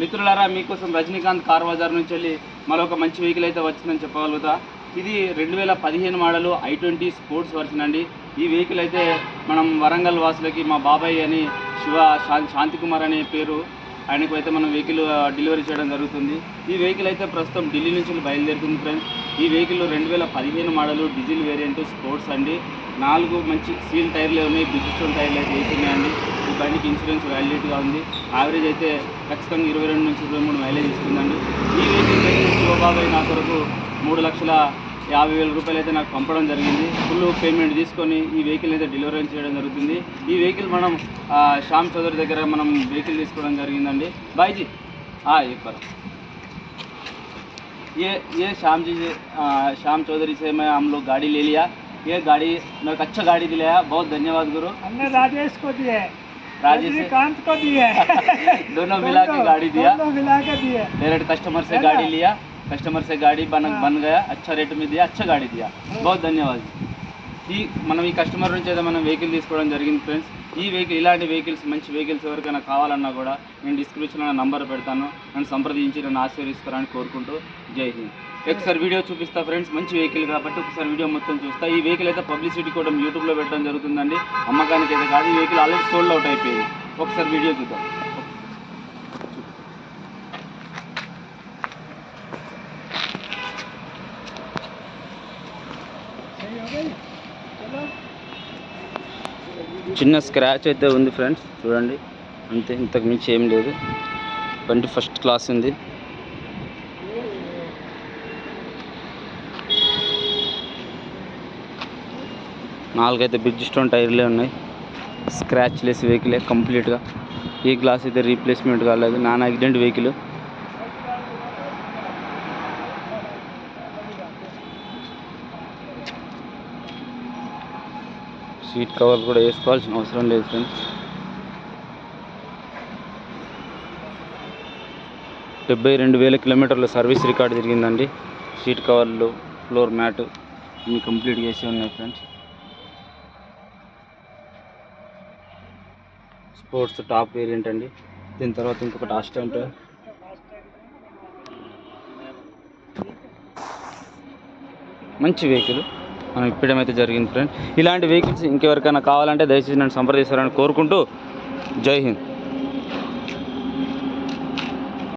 మిత్రులారా మీకోసం రజనీకాంత్ కార్ బజార్ నుంచి వెళ్ళి మరొక మంచి వెహికల్ అయితే వచ్చిందని చెప్పగలుగుతా. ఇది రెండు వేల పదిహేను model I twenty sports version అండి. ఈ వెహికల్ అయితే మనం వరంగల్ వాసులకి మా బాబాయ్ అని శివ శాంతి కుమార్ అనే పేరు. ఆయనకు అయితే మనం వెహికల్ డెలివరీ చేయడం జరుగుతుంది. ఈ వెహికల్ అయితే ప్రస్తుతం ఢిల్లీ నుంచి బయలుదేరుతుంది ఫ్రెండ్స్ ఈ వెహికల్ రెండు వేల పదిహేను మోడలు డీజిల్ వేరియంట్ స్పోర్ట్స్ అండి. నాలుగు మంచి సీల్ టైర్లు ఉన్నాయి బిజిస్టోన్ టైర్లు అయితే వేస్తున్నాయండి ఈ బండికి ఇన్సూరెన్స్ వ్యాలిడిటీగా ఉంది యావరేజ్ అయితే ఖచ్చితంగా ఇరవై రెండు నుంచి ఇరవై మూడు మైలేజ్ ఇస్తుందండి ఈ వెహికల్ అయితే శివబాబాయ్ నా కొరకు మూడు లక్షల యాభై వేల రూపాయలు అయితే నాకు పంపడం జరిగింది ఫుల్ పేమెంట్ తీసుకొని ఈ వెహికల్ అయితే డెలివరీ చేయడం జరుగుతుంది ఈ వెహికల్ మనం ఆ, శ్యామ్ చౌదరి దగ్గర మనం వెహికల్ తీసుకోవడం జరిగిందండి బాయ్జీ చెప్పారు ये ये श्याम जी से आ, श्याम चौधरी से मैं हम लोग गाड़ी ले लिया ये गाड़ी मेरे को अच्छा गाड़ी दिलाया बहुत धन्यवाद गुरु हमने राजेश को दिए राजेश से रजनीकांत को दिए दोनों मिला के गाड़ी दिया दोनों मिला के दिए डायरेक्ट कस्टमर से है ना? गाड़ी लिया कस्टमर से गाड़ी बन हाँ। बन गया अच्छा रेट में दिया अच्छा गाड़ी दिया बहुत ధన్యవాదాలు ఈ మనం ఈ కస్టమర్ నుంచి అయితే మనం వెహికల్ తీసుకోవడం జరిగింది ఫ్రెండ్స్ ఈ వెహికల్ ఇలాంటి వెహికల్స్ మంచి వెహికల్స్ ఎవరికైనా కావాలన్నా కూడా నేను డిస్క్రిప్షన్లో నంబర్ పెడతాను. నన్ను సంప్రదించి నన్ను ఆశీర్వదిస్తారని కోరుకుంటూ జై హింద్. ఒకసారి వీడియో చూపిస్తా ఫ్రెండ్స్ మంచి వెహికల్ కాబట్టి ఒకసారి వీడియో మొత్తం చూస్తా. ఈ వెహికల్ అయితే పబ్లిసిటీ కూడా యూట్యూబ్లో పెట్టడం జరుగుతుందండి. అమ్మకానికి అయితే కాదు ఈ వెహికల్ ఆల్రెడీ సోల్డ్ అవుట్ అయిపోయింది. ఒకసారి వీడియో చూద్దాం. చిన్న స్క్రాచ్ అయితే ఉంది ఫ్రెండ్స్ చూడండి. అంతే ఇంతకు మించి ఏం లేదు. బండి ఫస్ట్ క్లాస్ ఉంది. నాలుగైతే బిగ్ స్టోన్ టైర్లే ఉన్నాయి. స్క్రాచ్ లెస్ వెహికలే కంప్లీట్గా ఈ గ్లాస్ అయితే రీప్లేస్మెంట్ కాలేదు. Non accident vehicle seat cover కూడా వేసుకోవాల్సిన అవసరం లేదు ఫ్రెండ్స్. డెబ్బై రెండు వేల కిలోమీటర్ల సర్వీస్ రికార్డ్ జరిగిందండి. సీట్ కవర్లు ఫ్లోర్ మ్యాట్ అన్ని కంప్లీట్ చేసి ఉన్నాయి ఫ్రెండ్స్. స్పోర్ట్స్ టాప్ వేరియంట్ అండి. దీని తర్వాత ఇంకొకటి అస్టెంట్ మంచి వెహికల్. మనం ఇప్పడం అయితే జరిగింది ఫ్రెండ్ ఇలాంటి వెహికల్స్ ఇంకెవరికైనా కావాలంటే దయచేసి నన్ను సంప్రదిస్తారని కోరుకుంటూ జై హింద్.